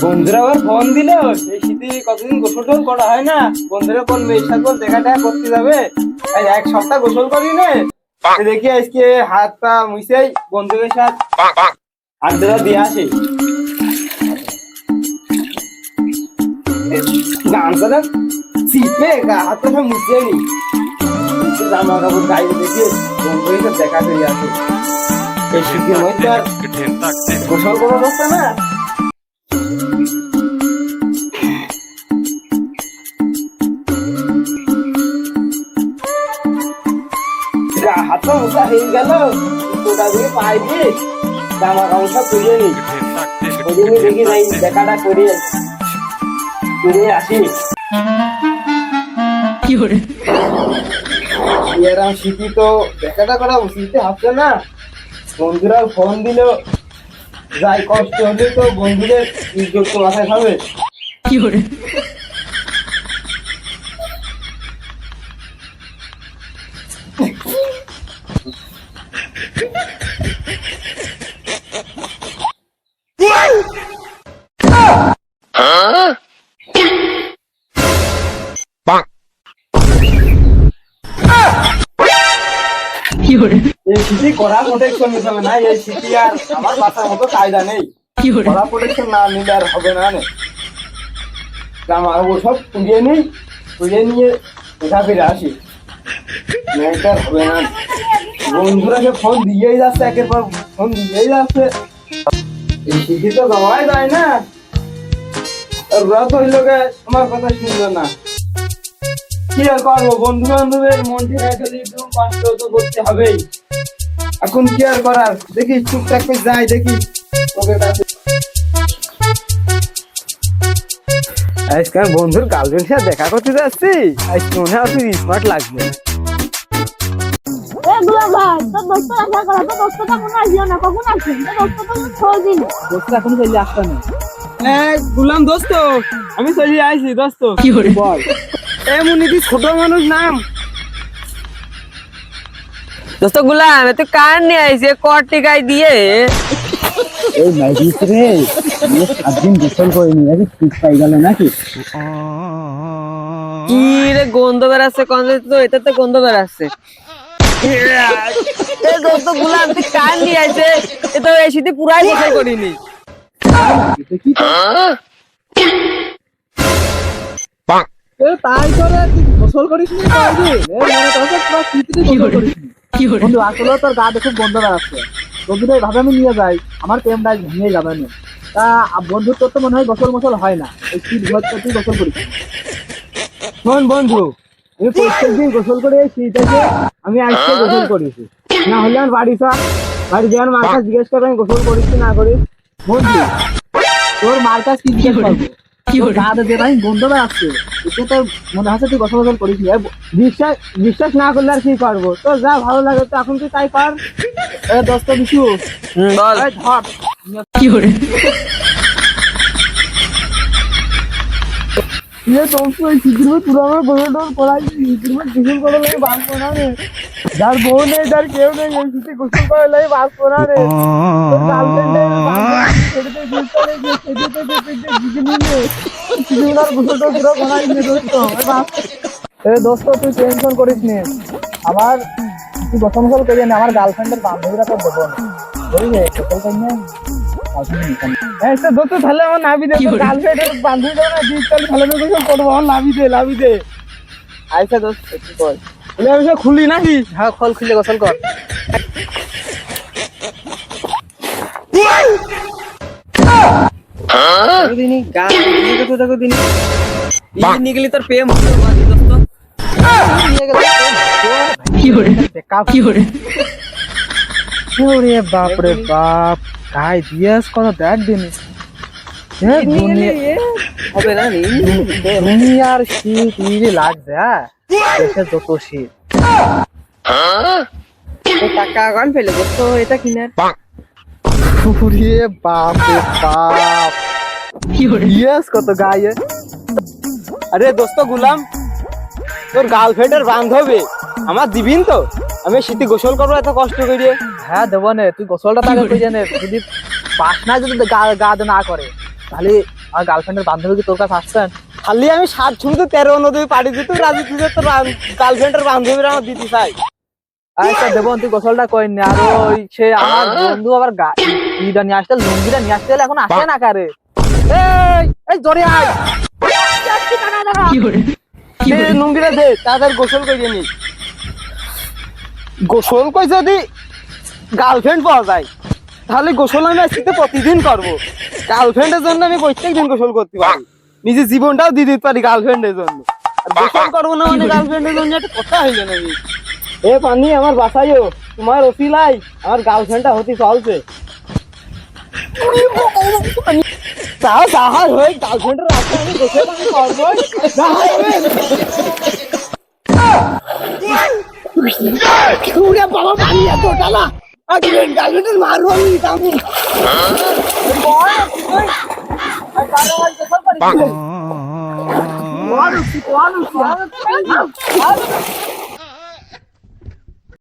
বন্ধুরা আবার ফোন দিল এই শীতে কতদিন গোসল টোল করা হয় না? বন্ধুরা কোন মেয়ের সাথে দেখা টেখা করতে যাবে? এক সপ্তাহ গোসল করি নে। দেখি আজকে হাত পা মুছেই বন্ধুদের সাথে। আড্ডা দিয়ে আসি। গামছা না চিপে গা হাত পা মুছে নি জামা কাপড় গায়ে দেখে বন্ধুদের সাথে দেখা করে আসে। এই শীতের মধ্যে গোসল করা যাচ্ছে না? মোছা হয়ে গেল। দিয়ে পাই দিয়ে জামা কাপড় সব তুলে নি। ওই জন্য দেখি যাই দেখাটা করে করে আসি। এরকম শীতি তো দেখাটা করা উচিত হচ্ছে না। বন্ধুরা ফোন দিল। যাই কষ্ট হলে তো বন্ধুদের ইজ্জত মাথায় খাবে এই শীতি কড়া প্রোটেকশন নিতে না এই শীতি আর আমার বাচ্চার মতো কায়দা নেই। কড়া প্রোটেকশন না নিলে আর হবে না নে জামা কাপড় নিই পুড়িয়ে নিয়ে দেখা ফিরে আসি? নাইলে হবে না। বন্ধুরা ফোন দিয়েই যাচ্ছে একের পর ফোন দিয়েই যাচ্ছে। এই তো জমাই যায় না। ওরা তো ওই লোকে আমার কথা শুনলো না। কি আর করব। বন্ধু বান্ধবের মন ঠিক আছে একটু কষ্ট তো করতে হবেই। এখন কি আর করার। দেখি চুপচাপ করে যাই দেখি। ওকে কাছে। আজকে আমার বন্ধুর গার্লফ্রেন্ড সাথে দেখা করতে যাচ্ছি। আজকে মনে হয় তুই স্মার্ট লাগবে। ভাই দোস্ত গুলাম আমি চলে আইছি দোস্ত। বল। এমন নীতি ছোট মানুষ নাম দোস্ত গুলাম তুই কার নিয়ে আইছে? কর দিয়ে? এই মাইরিস রে সাত দিন গোসল করিনি নাকি ঠিক পাই গেল নাকি? কি রে গন্ধ বেরাচ্ছে কোন তো এটাতে গন্ধ বেরাচ্ছে। এ দোস্ত গুলাম তুই কার নিয়ে আইছে? এ তো এই শীতে পুরাই গোসল করিনি। এ তাই করে তুই গোসল করিস নি বন্ধু আসলে তোর গা দেখে বন্ধ বেড়াচ্ছে বন্ধুদের ভাবে আমি নিয়ে যাই আমার প্রেমটা ভেঙে যাবে না। তা বন্ধু তোর তো মনে হয় গোসল মোসল হয় না। এই শীত ভর তুই গোসল করিস। শোন বন্ধু আমি গোসল করে এই শীতেতে আমি আজকে গোসল করেছি। না হলে আমার বাড়ি চা বাড়ি যাওয়ার মার কাছে জিজ্ঞেস করবে আমি গোসল করিস না করিস। বন্ধু তোর মার কাছে কি জিজ্ঞেস করব? তোর গা দেখে ভাই বন্ধ বেড়াচ্ছে এতে তো মনে হচ্ছে তুই গোসল গোসল করিস বিশ্বাস বিশ্বাস না করলে আর কি করব? তোর যা ভালো লাগে তো এখন তুই তাই দোস্ত বিশু ধর। দোস্ত করা পুরো নি দোস্ত তুই টেনশন করিস নি। আমার তুই গোসল করিয়ে না আমার গার্লফ্রেন্ডের বান্ধবীরা দেবো করি না? তো দোস্ত তাহলে আমার নাবি দে। গার্লফ্রেন্ডের বান্ধবী দেবো না। দিস তাহলে ভালো করে করব। আমার নাবি দে লাবি দে। আইসা দোস্ত কর। সব খুলি নাকি? হ্যাঁ খোল খুলে গোসল কর। দিনি গান দেখো ওরে বাপ রে বাপ। গাই দিয়াস কত দেখ দিন। হবে না দুনিয়ার শীত ইরে লাগছে হ্যাঁ? দেশে যত শীত। টাকা গান ফেলে দোস্ত? এটা কিনার। ওরে বাপ রে বাপ। দিয়াস কত গায়ে। আরে দোস্ত গুলাম তোর গার্লফ্রেন্ডের বান্ধবী। আমার দিবিন তো? আমি শীতে গোসল করব এত কষ্ট করে হ্যাঁ দেবো নে। তুই গোসলটা তাকে কই জানে যদি পাস না যদি গা না করে তাহলে আমার গার্লফ্রেন্ডের বান্ধবী কি তোর কাছে আসছেন? খালি আমি সাত শুনতে তেরো নদী পাড়ি দিতে রাজি তুই তোর গার্লফ্রেন্ডের বান্ধবীরা আমার দিতে চাই। আচ্ছা দেবন তুই গোসলটা করিনি আর ওই সে আমার বন্ধু আবার গা- ইটা নিয়ে আসতে লুঙ্গিটা নিয়ে আসতে এখন আসে না কারে। এই এই জোরে আয়। লুঙ্গিটা দে তাদের গোসল করে নি। গোসল কই যদি গার্লফ্রেন্ড পাওয়া যায় তাহলে গোসল আমি আজকে প্রতিদিন করব। গার্লফ্রেন্ডের জন্য আমি প্রত্যেক দিন গোসল করতে পারি। নিজের জীবনটাও দিয়ে দিতে পারি গার্লফ্রেন্ডের জন্য। গোসল করব না মানে গার্লফ্রেন্ডের জন্য একটা কথা হইল নাকি এ পানি আমার বাসাইও তোমার ওসিলাই আমার গার্লফ্রেন্ডটা হতে চলছে। তা সাহার হয়ে গার্লফ্রেন্ডের রাস্তায় আমি গোসল আমি করব উড়ে বাবা পানি এত টালা আগে গার্লফ্রেন্ডের মারবো আমি কামু কোন